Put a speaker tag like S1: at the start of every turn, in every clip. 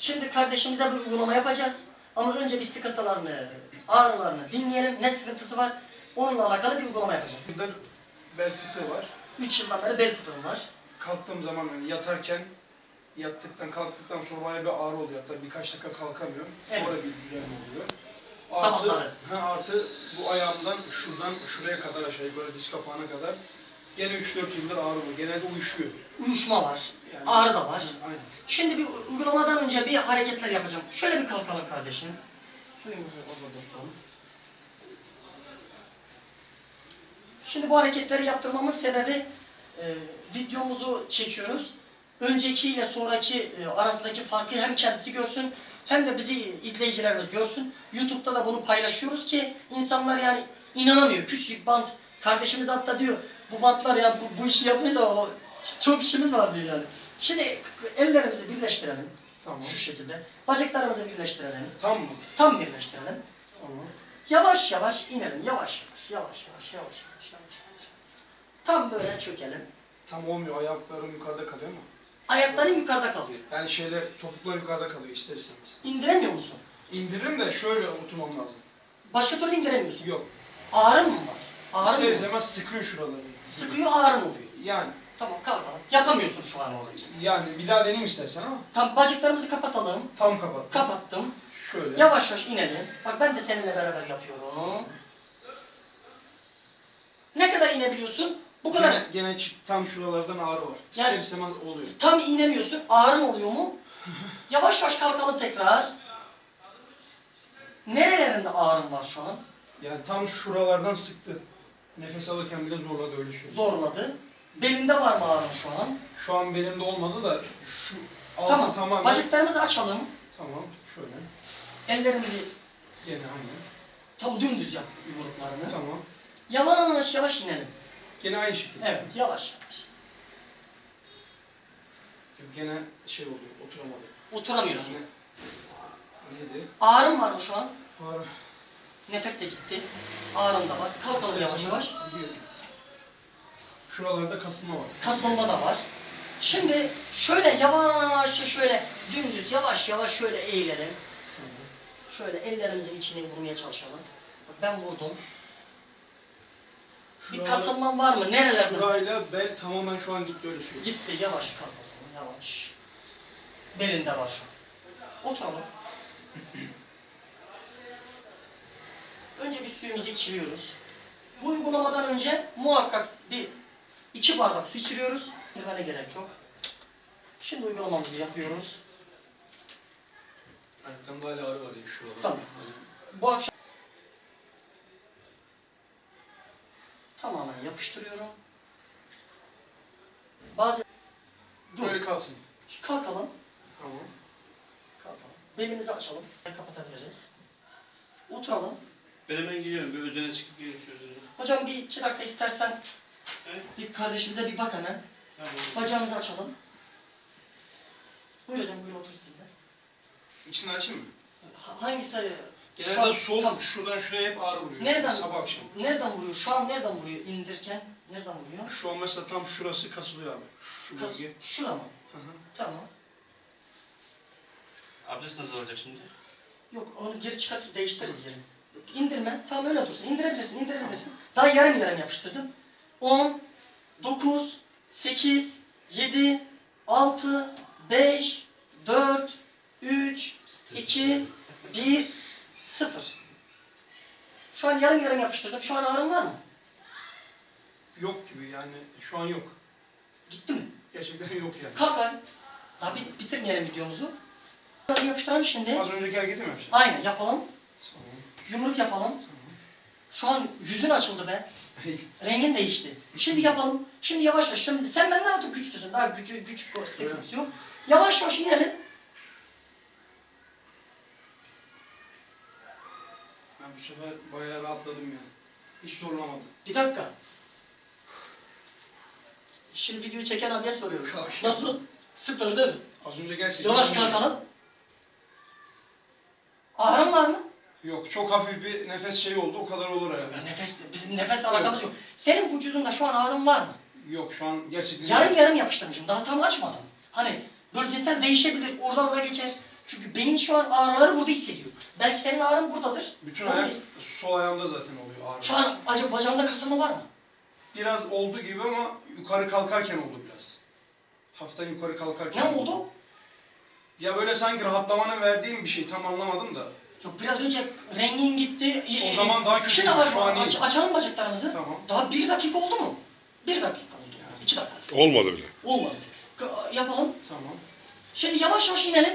S1: Şimdi kardeşimize bir uygulama yapacağız. Ama önce bir sıkıntılarını, ağrılarını dinleyelim. Ne sıkıntısı var? Onunla alakalı bir uygulama yapacağız.
S2: Yıldır bel fıtığı var.
S1: 3 yıldan beri bel fıtığım var.
S2: Kalktığım zaman yani yatarken yattıktan kalktıktan sonra bayağı bir ağrı oluyor. Hatta birkaç dakika kalkamıyorum. Sonra
S1: Evet.
S2: bir düzelme oluyor.
S1: Sabahları.
S2: ha, artı bu ayağımdan şuradan şuraya kadar aşağı yukarı diz kapağına kadar gene 3-4 yıldır ağrı var. Genelde uyuşuyor.
S1: Uyuşma var.
S2: Yani-
S1: Ağrı da var.
S2: Aynen.
S1: Şimdi bir uygulamadan önce bir hareketler yapacağım. Şöyle bir kalkalım kardeşim. Suyumuzu orada dursun. Şimdi bu hareketleri yaptırmamın sebebi e, videomuzu çekiyoruz. Önceki ile sonraki e, arasındaki farkı hem kendisi görsün hem de bizi izleyicilerimiz görsün. YouTube'da da bunu paylaşıyoruz ki insanlar yani inanamıyor. Küçücük bant. Kardeşimiz hatta diyor bu bantlar ya bu, bu işi yapıyorsa o çok işimiz var diyor yani. Şimdi ellerimizi birleştirelim.
S2: Tamam.
S1: Şu şekilde. Bacaklarımızı birleştirelim.
S2: Tam mı?
S1: Tam birleştirelim.
S2: Tamam.
S1: Yavaş yavaş inelim. Yavaş yavaş yavaş yavaş yavaş yavaş yavaş. yavaş. Tam böyle çökelim.
S2: Tam olmuyor. Ayaklarım yukarıda kalıyor mu?
S1: Ayakların yukarıda kalıyor.
S2: Yani şeyler, topuklar yukarıda kalıyor ister istemez.
S1: İndiremiyor musun?
S2: İndiririm de şöyle oturmam lazım.
S1: Başka türlü indiremiyorsun.
S2: Yok.
S1: Ağrın mı var?
S2: İster
S1: mı?
S2: istemez sıkıyor şuraları.
S1: Sıkıyor ağrın oluyor.
S2: Yani.
S1: Tamam kalkalım. Yapamıyorsun şu an olunca.
S2: Yani bir daha deneyim istersen ama
S1: Tam bacaklarımızı kapatalım.
S2: tam kapat.
S1: Kapattım.
S2: Şöyle.
S1: Yavaş yavaş inelim. Bak ben de seninle beraber yapıyorum. Ne kadar inebiliyorsun? Bu kadar.
S2: Gene, gene çık- tam şuralardan ağrı var. İster
S1: Yani-
S2: istemez oluyor.
S1: Tam inemiyorsun. Ağrın oluyor mu? Yavaş yavaş kalkalım tekrar. Nerelerinde ağrın var şu an?
S2: Yani tam şuralardan sıktı. Nefes alırken bile zorladı öyle şey.
S1: Zorladı. Belinde var mı ağrın şu an?
S2: Şu an benim de olmadı da şu altı
S1: Tamam.
S2: tamamen...
S1: Bacaklarımızı açalım.
S2: Tamam. Şöyle.
S1: Ellerimizi
S2: Gene aynı.
S1: tam dümdüz yap yumruklarını.
S2: Tamam.
S1: Yavaş yavaş inelim.
S2: Gene aynı şekilde.
S1: Evet, yavaş yavaş.
S2: Gene şey oluyor. Oturamadı.
S1: Oturamıyorsun.
S2: Neydi?
S1: Ağrın var mı şu an?
S2: Ağrı.
S1: Nefes de gitti. Ağrın da var. Kalkalım yavaş yavaş.
S2: Şuralarda kasılma var.
S1: Kasılma da var. Şimdi şöyle yavaşça şöyle dümdüz yavaş yavaş şöyle eğilelim. Şöyle ellerimizin içine vurmaya çalışalım. Bak ben vurdum. Bir
S2: Şuralar-
S1: kasılman var mı? Nerelerde?
S2: Şurayla bel tamamen şu an gitti öyle söyleyeyim.
S1: Gitti yavaş kalk o zaman yavaş. Belinde var şu an. Oturalım. Önce bir suyumuzu içiriyoruz. Bu uygulamadan önce muhakkak bir iki bardak su içiriyoruz. Girmene gerek yok. Şimdi uygulamamızı yapıyoruz.
S2: Ayaklarımda hala ağrı var ya şurada.
S1: Tamam. Bu akşam tamamen yapıştırıyorum. Bazı Dur.
S2: Böyle kalsın.
S1: Kalkalım.
S2: Tamam.
S1: Kalkalım. Belimizi açalım. Kapatabiliriz. Oturalım.
S3: Ben hemen geliyorum. Bir özene çıkıp geliyorum.
S1: Hocam bir iki dakika istersen
S3: Evet.
S1: bir kardeşimize bir bak hemen.
S3: Tamam.
S1: Bacağımızı açalım. Buyur hocam buyur otur siz de.
S2: İçini açayım mı?
S1: Ha- Hangisi?
S2: Genelde
S1: Şu an-
S2: sol,
S1: Tamam.
S2: şuradan şuraya hep ağrı vuruyor.
S1: Nereden?
S2: Sabah akşam.
S1: Nereden vuruyor? Şu an nereden vuruyor? İndirirken nereden vuruyor?
S2: Şu an mesela tam şurası kasılıyor abi. Şu
S1: Kas,
S2: bölge.
S1: şura mı?
S2: Hı hı.
S1: Tamam.
S3: Abdest nasıl olacak şimdi?
S1: Yok onu geri çıkart değiştiririz yerini. İndirme. Tamam öyle dursun. İndirebilirsin, indirebilirsin. Daha yarım yarım yapıştırdım. 10, 9, 8, 7, 6, 5, 4, 3, 2, 1, 0. Şu an yarım yarım yapıştırdım. Şu an ağrın var mı?
S2: Yok gibi yani şu an yok.
S1: Gitti mi?
S2: Gerçekten yok yani.
S1: Kalk hadi. Daha bit bitirmeyelim videomuzu. Yapıştıralım şimdi.
S2: Az önceki hareketi mi yapacağım?
S1: Aynen yapalım. Yumruk yapalım. Şu an yüzün açıldı be. Rengin değişti. Şimdi yapalım. Şimdi yavaş yavaş. Şimdi sen benden artık güçlüsün. Daha gücü, güç sıkıntısı yok. Yavaş yavaş inelim.
S2: Ben bu sefer bayağı rahatladım yani. Hiç zorlamadı.
S1: Bir dakika. Şimdi videoyu çeken abiye soruyorum. Nasıl? Süper değil mi?
S2: Az önce gerçekten...
S1: Yavaş kalkalım. Ağrın var mı?
S2: Yok çok hafif bir nefes şeyi oldu o kadar olur
S1: Ya
S2: herhalde.
S1: nefes, bizim nefesle alakamız yok. Senin vücudunda şu an ağrın var mı?
S2: Yok şu an gerçekten...
S1: Yarım yarım yapıştırmışım. Daha tam açmadım. Hani bölgesel değişebilir. Oradan oraya geçer. Çünkü beyin şu an ağrıları burada hissediyor. Belki senin ağrın buradadır.
S2: Bütün ayak sol ayağımda zaten oluyor ağrı.
S1: Şu an acaba bacağında kasılma var mı?
S2: Biraz oldu gibi ama yukarı kalkarken oldu biraz. Hafiften yukarı kalkarken.
S1: Ne oldu?
S2: Ya böyle sanki rahatlamanın verdiğim bir şey tam anlamadım da.
S1: Yok biraz önce rengin gitti.
S2: O zaman daha kötü.
S1: Şimdi var
S2: Şu an iyi.
S1: aç, açalım bacaklarımızı.
S2: Tamam.
S1: Daha bir dakika oldu mu? Bir dakika oldu. İki dakika.
S4: Olmadı bile.
S1: Olmadı. K- Yapalım.
S2: Tamam.
S1: Şimdi yavaş yavaş inelim.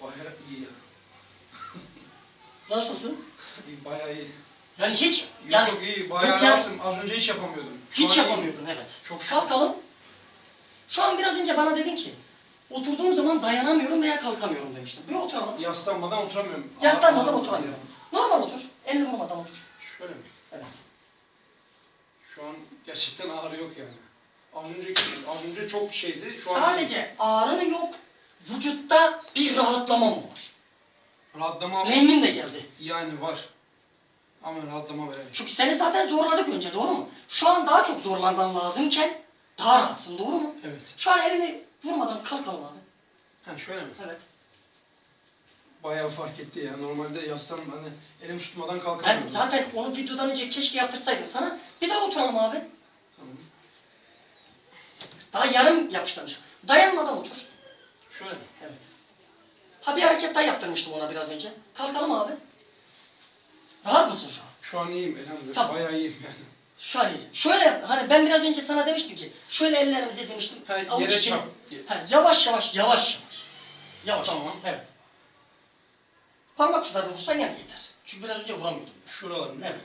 S2: Bayağı iyi ya.
S1: Nasılsın?
S2: İyi, Bayağı iyi.
S1: Yani hiç
S2: Yok
S1: yani
S2: yok iyi. Bayağı
S1: yok yani-
S2: rahatım. Az önce hiç yapamıyordum. Şu
S1: hiç
S2: an iyi.
S1: yapamıyordun evet.
S2: Çok şükür.
S1: Kalkalım. Şu an biraz önce bana dedin ki oturduğum zaman dayanamıyorum veya kalkamıyorum demiştin. Bir oturalım.
S2: Yaslanmadan oturamıyorum.
S1: Yaslanmadan
S2: Ağrı-
S1: oturamıyorum. Normal otur. Elini vurmadan otur.
S2: Şöyle mi?
S1: Evet.
S2: Şu an gerçekten ağrı yok yani. Az önceki, az önce çok şeydi. Şu an
S1: Sadece ağrın yok. Vücutta bir rahatlama mı var?
S2: rahatlama
S1: Rengin de geldi.
S2: yani var. Ama rahatlama verelim.
S1: Çünkü seni zaten zorladık önce doğru mu? Şu an daha çok zorlanman lazımken daha rahatsın doğru mu?
S2: Evet.
S1: Şu an elini vurmadan kalkalım abi.
S2: Ha şöyle mi?
S1: Evet.
S2: Bayağı fark etti ya. Normalde yaslan hani elim tutmadan
S1: Ben
S2: kalkamıyorum.
S1: zaten onu videodan önce keşke yaptırsaydım sana. Bir daha oturalım abi.
S2: Tamam.
S1: Daha yarım yapıştırmış. Dayanmadan otur.
S2: Şöyle mi?
S1: Evet. Ha bir hareket daha yaptırmıştım ona biraz önce. Kalkalım abi. Rahat mısın şu an?
S2: Şu an iyiyim elhamdülillah.
S1: Tamam.
S2: Bayağı iyiyim yani.
S1: Şu an. Şöyle yap. Hani ben biraz önce sana demiştim ki şöyle ellerimizi demiştim.
S2: Ha,
S1: Avuç
S2: yere
S1: içine-
S2: çap.
S1: Ha, yavaş yavaş yavaş yavaş. Yavaş.
S2: Tamam.
S1: Evet. Parmak uçlarını vursan yani yeter. Çünkü biraz önce vuramıyordum.
S2: Şuralarım.
S1: Evet.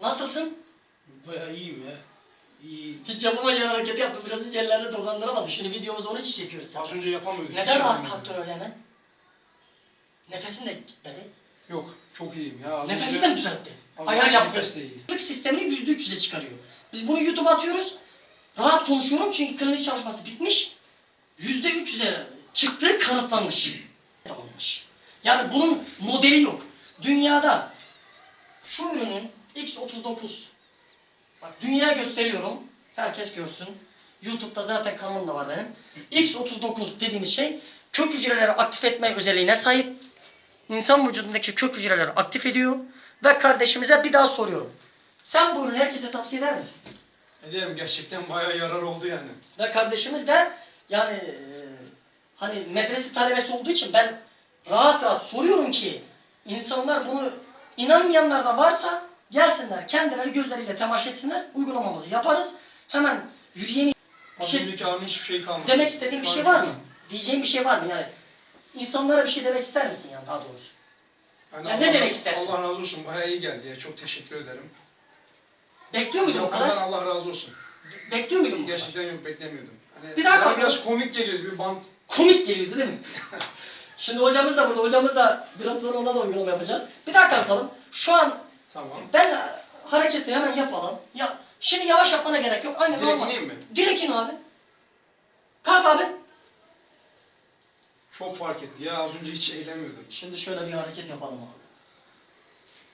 S1: Nasılsın?
S2: Bayağı iyiyim ya. İyi.
S1: Hiç yapamayacağın hareketi yaptım. Biraz önce ellerini dokandıramadım. Şimdi videomuzu onun için çekiyoruz.
S2: Az
S1: zaten.
S2: önce yapamıyordum.
S1: Neden
S2: Hiç
S1: rahat
S2: yapamıyordum.
S1: kalktın öyle hemen? Nefesin de gitmedi.
S2: Yok. Çok iyiyim ya.
S1: Nefesi de düzeltti? Ayar yaptı.
S2: Nefes de iyi.
S1: Sistemini yüzde üç yüze çıkarıyor. Biz bunu YouTube'a atıyoruz. Rahat konuşuyorum çünkü klinik çalışması bitmiş. Yüzde üç yüze çıktığı kanıtlanmış. Tamammış. Yani bunun modeli yok. Dünyada şu ürünün X39 bak dünyaya gösteriyorum. Herkes görsün. YouTube'da zaten kanalım da var benim. X39 dediğimiz şey kök hücreleri aktif etme özelliğine sahip. İnsan vücudundaki kök hücreleri aktif ediyor. Ve kardeşimize bir daha soruyorum. Sen bu ürünü herkese tavsiye eder misin?
S2: Ederim gerçekten bayağı yarar oldu yani.
S1: Ve kardeşimiz de yani e, hani medrese talebesi olduğu için ben rahat rahat soruyorum ki insanlar bunu inanmayanlar da varsa gelsinler kendileri gözleriyle temas etsinler uygulamamızı yaparız. Hemen yürüyeni Şey-
S2: hiçbir şey kalmadı.
S1: demek istediğin bir şey var mı?
S2: iyiyim.
S1: Diyeceğin bir şey var mı yani? İnsanlara bir şey demek ister misin yani daha doğrusu?
S2: Yani
S1: Ya ne demek istersin?
S2: Allah razı olsun. Bayağı iyi geldi ya. Çok teşekkür ederim.
S1: Bekliyor muydun o kadar?
S2: Allah razı olsun.
S1: Bekliyor muydun bu kadar?
S2: Gerçekten yok beklemiyordum. Hani
S1: Bir daha
S2: bana biraz komik geliyordu bir bant.
S1: Komik geliyordu değil mi? Şimdi hocamız da burada. Hocamız da biraz sonra ona da uygulama yapacağız. Bir daha kalkalım. Şu an
S2: Tamam.
S1: ben hareketi hemen yapalım. Ya şimdi yavaş yapmana gerek yok. Aynen
S2: Direkt
S1: normal.
S2: ineyim mi?
S1: Direkt in abi. Kalk abi.
S2: Çok fark etti ya. Az önce hiç eğlenmiyordum.
S1: Şimdi şöyle bir hareket yapalım abi.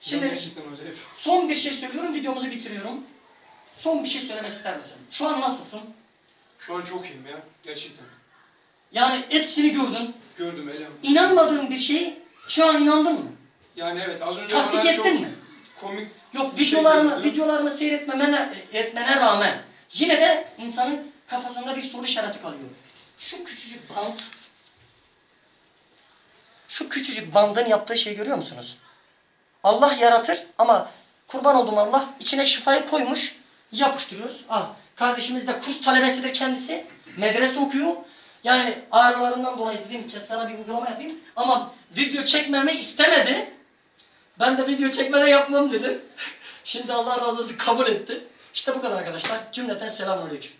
S2: Şimdi
S1: Şimdi
S2: gerçekten acayip.
S1: son bir şey söylüyorum. Videomuzu bitiriyorum. Son bir şey söylemek ister misin? Şu an nasılsın?
S2: Şu an çok iyiyim ya. Gerçekten.
S1: Yani etkisini gördün.
S2: Gördüm elhamdülillah.
S1: İnanmadığın bir şeyi şu an inandın mı?
S2: Yani evet az önce
S1: Tasdik
S2: bana
S1: ettin
S2: çok
S1: mi?
S2: komik
S1: Yok
S2: Bir şey
S1: videolarımı
S2: gördüm.
S1: seyretmemene etmene rağmen yine de insanın kafasında bir soru işareti kalıyor. Şu küçücük bant şu küçücük bandın yaptığı şeyi görüyor musunuz? Allah yaratır ama kurban olduğum Allah içine şifayı koymuş yapıştırıyoruz. Al. Kardeşimiz de kurs talebesidir kendisi. Medrese okuyor. Yani ağrılarından dolayı dedim ki sana bir uygulama yapayım. Ama video çekmemi istemedi. Ben de video çekmeden yapmam dedim. Şimdi Allah razı olsun kabul etti. İşte bu kadar arkadaşlar. Cümleten selamünaleyküm.